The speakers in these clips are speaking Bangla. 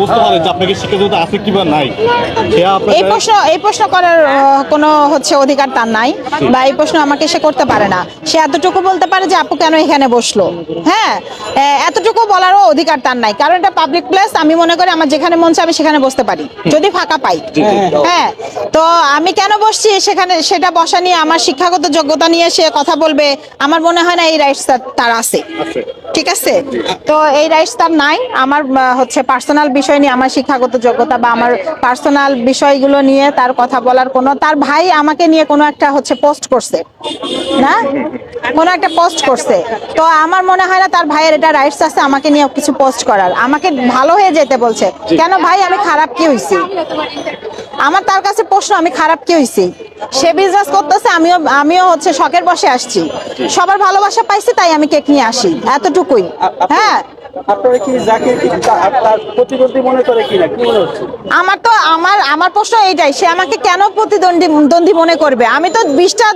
বুঝতে পারে যে আপনাকে শিক্ষাযোগ্যতা আছে কিংবা নাই। এই প্রশ্ন এই প্রশ্ন করার কোনো হচ্ছে অধিকার তার নাই বা এই প্রশ্ন আমাকে সে করতে পারে না। সে এতটুকু বলতে পারে যে আপু কেন এখানে বসল? হ্যাঁ? এতটুকু বলারও অধিকার তার নাই। কারণ এটা পাবলিক প্লেস আমি মনে করি আমার যেখানে মন আমি সেখানে বসতে পারি। যদি ফাঁকা পাই। হ্যাঁ? তো আমি কেন বসছি সেখানে সেটা বসা নিয়ে আমার শিক্ষাগত যোগ্যতা নিয়ে সে কথা বলবে আমার মনে হয় না এই রাইটস তার আছে। ঠিক আছে? তো এই রাইটস তার নাই। আমার হচ্ছে পার্সোনাল বিষয় নিয়ে আমার শিক্ষাগত যোগ্যতা বা আমার পার্সোনাল বিষয়গুলো নিয়ে তার কথা বলার কোনো তার ভাই আমাকে নিয়ে কোনো একটা হচ্ছে পোস্ট করছে না? কোনো একটা পোস্ট করছে। তো আমার মনে হয় না তার ভাইয়ের এটা রাইটস আছে আমাকে নিয়ে কিছু পোস্ট করার। আমাকে ভালো হয়ে যেতে বলছে কেন ভাই আমি খারাপ কি হইছি? আমার তার কাছে প্রশ্ন আমি খারাপ কি হইছি? সে বিজনেস করতেছে আমিও আমিও হচ্ছে শখের বসে আসছি। সবার ভালোবাসা পাইছি তাই আমি কেক নিয়ে আসি এতটুকুই। হ্যাঁ? আপনারা কি তার প্রতিদ্বন্দ্বী মনে করে কিনা? কি মনে হচ্ছে? আমার তো আমার আমার প্রশ্ন এইটাই, সে আমাকে কেন প্রতিদ্বন্দ্বী, দ্বন্দ্বী মনে করবে? আমি তো বিশটা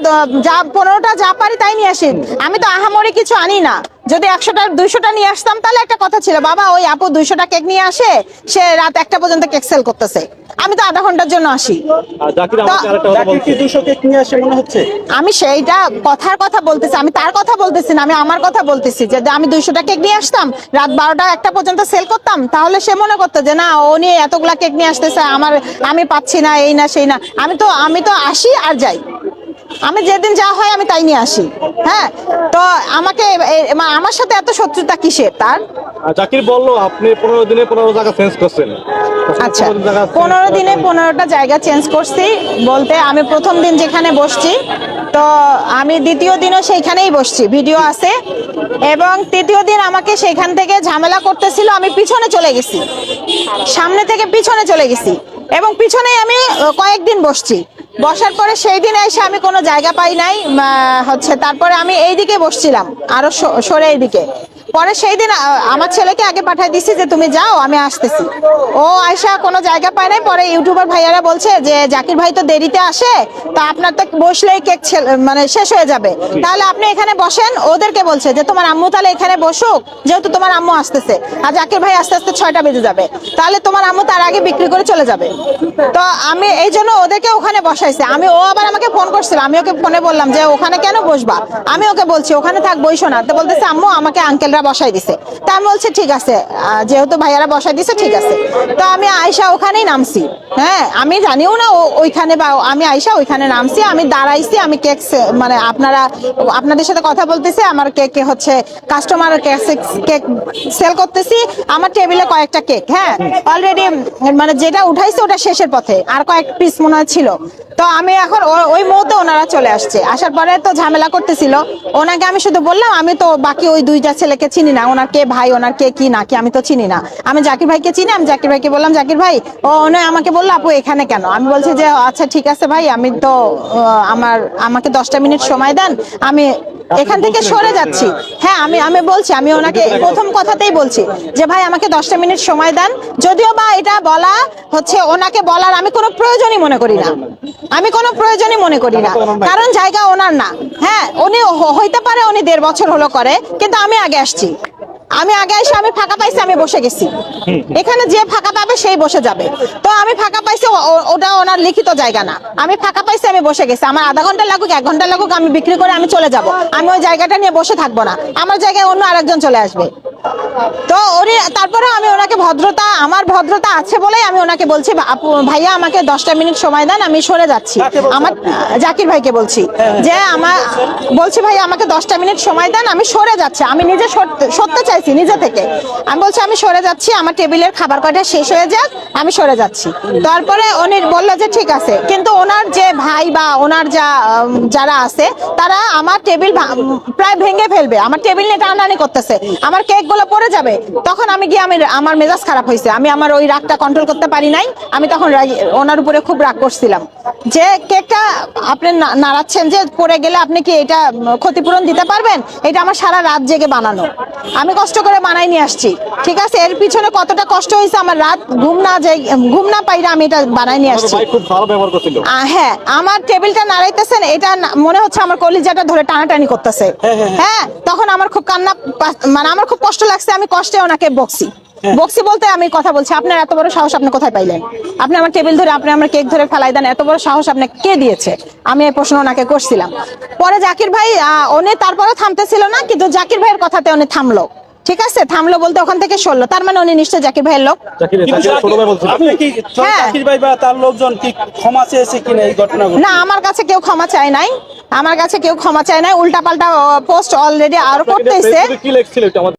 যা, পনেরোটা যা পারি তাই নিয়ে আসি। আমি তো আহামরি কিছু আনি না। যদি একশোটা দুইশোটা নিয়ে আসতাম তাহলে একটা কথা ছিল বাবা ওই আপু দুইশোটা কেক নিয়ে আসে সে রাত একটা পর্যন্ত কেক সেল করতেছে। আমি তো আধা ঘণ্টার জন্য আসি। আর জাকির আমাকে আরেকটা কথা জাকির কি বলছে। দুশো কেক নিয়ে আসে মনে হচ্ছে? আমি সেইটা কথার কথা বলতেছি আমি তার কথা বলতেছি না আমি আমার কথা বলতেছি যে আমি দুইশোটা কেক নিয়ে আসতাম রাত বারোটা একটা পর্যন্ত সেল করতাম তাহলে সে মনে করতো যে না ও নিয়ে এতগুলা কেক নিয়ে আসতেছে আমার আমি পাচ্ছি না এই না সেই না। আমি তো আমি তো আসি আর যাই। আমি যেদিন যা হয় আমি তাই নিয়ে আসি। হ্যাঁ? তো আমাকে আমার সাথে এত শত্রুতা কিসের? তার? জাকির বলল আপনি পনেরো দিনে পনেরো জায়গা চেঞ্জ করছেন। আচ্ছা। পনেরো দিনে পনেরোটা জায়গা চেঞ্জ করছি বলতে আমি প্রথম দিন যেখানে বসছি তো আমি দ্বিতীয় দিনও সেইখানেই বসছি। ভিডিও আছে। এবং তৃতীয় দিন আমাকে সেখান থেকে ঝামেলা করতেছিল আমি পিছনে চলে গেছি। সামনে থেকে পিছনে চলে গেছি। এবং পিছনে আমি কয়েকদিন বসছি। বসার পরে সেই দিন এসে আমি কোনো জায়গা পাই নাই হচ্ছে তারপরে আমি এইদিকে বসছিলাম, আরও সরে এইদিকে। পরে সেই দিন আমার ছেলেকে আগে পাঠিয়ে দিছি যে তুমি যাও, আমি আসতেছি। ও আয়সা কোনো জায়গা পায় নাই। পরে ইউটিউবার ভাইয়ারা বলছে যে, জাকির ভাই তো দেরিতে আসে, তা আপনার তো বসলেই কেক মানে শেষ হয়ে যাবে। তাহলে আপনি এখানে বসেন, ওদেরকে বলছে যে, তোমার আম্মু তাহলে এখানে বসুক, যেহেতু তোমার আম্মু আসতেছে, আর জাকির ভাই আস্তে আস্তে ছয়টা বেজে যাবে। তাহলে তোমার আম্মু তার আগে বিক্রি করে চলে যাবে। তো আমি এই জন্য ওদেরকে ওখানে বসাইছে। আমি, ও আবার আমাকে ফোন করছিল, আমি ওকে ফোনে বললাম যে, ওখানে কেন বসবা? আমি ওকে বলছি, ওখানে থাক, বইসো না। তো বলতেছে, আম্মু, আমাকে আঙ্কেলরা বসাই দিছে। তা আমি বলছি, ঠিক আছে যেহেতু ভাইয়ারা বসাই দিছে, ঠিক আছে। তো আমি আয়সা ওখানেই নামছি। হ্যাঁ আমি জানিও না ওইখানে বা আমি আয়সা ওইখানে নামছি, আমি দাঁড়াইছি, আমি কেক মানে আপনারা, আপনাদের সাথে কথা বলতেছি, আমার কেক হচ্ছে কাস্টমার কেক সেল করতেছি, আমার টেবিলে কয়েকটা কেক হ্যাঁ। অলরেডি মানে যেটা উঠাইছে ওটা শেষের পথে, আর কয়েক পিস মনে ছিল। তো আমি এখন ওই মুহূর্তে ওনারা চলে আসছে। আসার পরে তো ঝামেলা করতেছিল। ওনাকে আমি শুধু বললাম, আমি তো বাকি ওই দুইটা ছেলেকে চিনি না, ওনার কে ভাই, ওনার কে কি, না কি, আমি তো চিনি না। আমি জাকির ভাইকে চিনি, আমি জাকির ভাইকে বললাম, জাকির ভাই, ও উনি আমাকে বলল, আপু, এখানে কেন? আমি বলছি যে আচ্ছা ঠিক আছে ভাই, আমি তো আমার, আমাকে দশটা মিনিট সময় দেন, আমি এখান থেকে সরে যাচ্ছি। হ্যাঁ আমি আমি বলছি আমি ওনাকে প্রথম কথাতেই বলছি যে ভাই আমাকে দশটা মিনিট সময় দেন। যদিও বা এটা বলা হচ্ছে ওনাকে বলার আমি কোনো প্রয়োজনই মনে করি না। আমি কোনো প্রয়োজনই মনে করি না। কারণ জায়গা ওনার না। হ্যাঁ উনি হইতে পারে উনি দেড় বছর হলো করে কিন্তু আমি আগে আসছি। আমি আগে এসে আমি ফাঁকা পাইছি আমি বসে গেছি। এখানে যে ফাঁকা পাবে সেই বসে যাবে। তো আমি ফাঁকা পাইছি ওটা ওনার লিখিত জায়গা না। আমি ফাঁকা পাইছি আমি বসে গেছি। আমার আধা ঘণ্টা লাগুক এক ঘণ্টা লাগুক আমি বিক্রি করে আমি চলে যাব। আমি ওই জায়গাটা নিয়ে বসে থাকব না। আমার জায়গায় অন্য আরেকজন চলে আসবে। তো উনি তারপরে আমি ওনাকে ভদ্রতা আমার ভদ্রতা আছে বলেই আমি ওনাকে বলছি ভাইয়া আমাকে দশটা মিনিট সময় দেন আমি সরে যাচ্ছি। আমার জাকির ভাইকে বলছি যে আমার বলছি ভাইয়া আমাকে দশটা মিনিট সময় দেন আমি সরে যাচ্ছি। আমি নিজে সরতে- সরতে চাইছি নিজে থেকে। আমি বলছি, আমি সরে যাচ্ছি, আমার টেবিলের খাবার কয়টা শেষ হয়ে যাক, আমি সরে যাচ্ছি। তারপরে উনি বলল যে, ঠিক আছে। কিন্তু ওনার যে ভাই বা ওনার যা যারা আছে, তারা আমার টেবিল প্রায় ভেঙে ফেলবে। আমার টেবিল নিয়ে টানাটানি করতেছে। আমার কেকগুলো পড়ে যাবে। তখন আমি গিয়ে, আমি, আমার মেজাজ খারাপ হয়েছে। আমি আমার ওই রাগটা কন্ট্রোল করতে পারি নাই। আমি তখন ওনার উপরে খুব রাগ করছিলাম। যে কেকটা আপনি নাড়াচ্ছেন যে, পড়ে গেলে আপনি কি এটা ক্ষতিপূরণ দিতে পারবেন? এটা আমার সারা রাত জেগে বানানো। আমি কষ্ট কষ্ট করে বানাই নিয়ে আসছি। ঠিক আছে? এর পিছনে কতটা কষ্ট হয়েছে আমার রাত ঘুম না যাই ঘুম না পাইরা আমি এটা বানাই নিয়ে আসছি। খুব ভালো ব্যবহার করছিল। হ্যাঁ আমার টেবিলটা নাড়াইতেছেন এটা মনে হচ্ছে আমার কলিজাটা ধরে টানাটানি করতেছে। হ্যাঁ, হ্যাঁ, হ্যাঁ।, হ্যাঁ তখন আমার খুব কান্না মানে আমার খুব কষ্ট লাগছে আমি কষ্টে ওনাকে বকছি। বক্সি বলতে আমি কথা বলছি আপনার এত বড় সাহস আপনি কোথায় পাইলেন? আপনি আমার টেবিল ধরে আপনি আমার কেক ধরে ফেলাই দেন এত বড় সাহস আপনি কে দিয়েছে? আমি এই প্রশ্ন ওনাকে করছিলাম। পরে জাকির ভাই উনি তারপরে থামতেছিল না কিন্তু জাকির ভাইয়ের কথাতে উনি থামলো। ঠিক আছে? থামলো বলতে ওখান থেকে সরলো। তার মানে উনি নিশ্চয় জাকির ভাইয়ের লোক। হ্যাঁ। না আমার কাছে কেউ ক্ষমা চায় নাই। আমার কাছে কেউ ক্ষমা চায় নাই। উল্টা পাল্টা পোস্ট অলরেডি আরও করতেছে।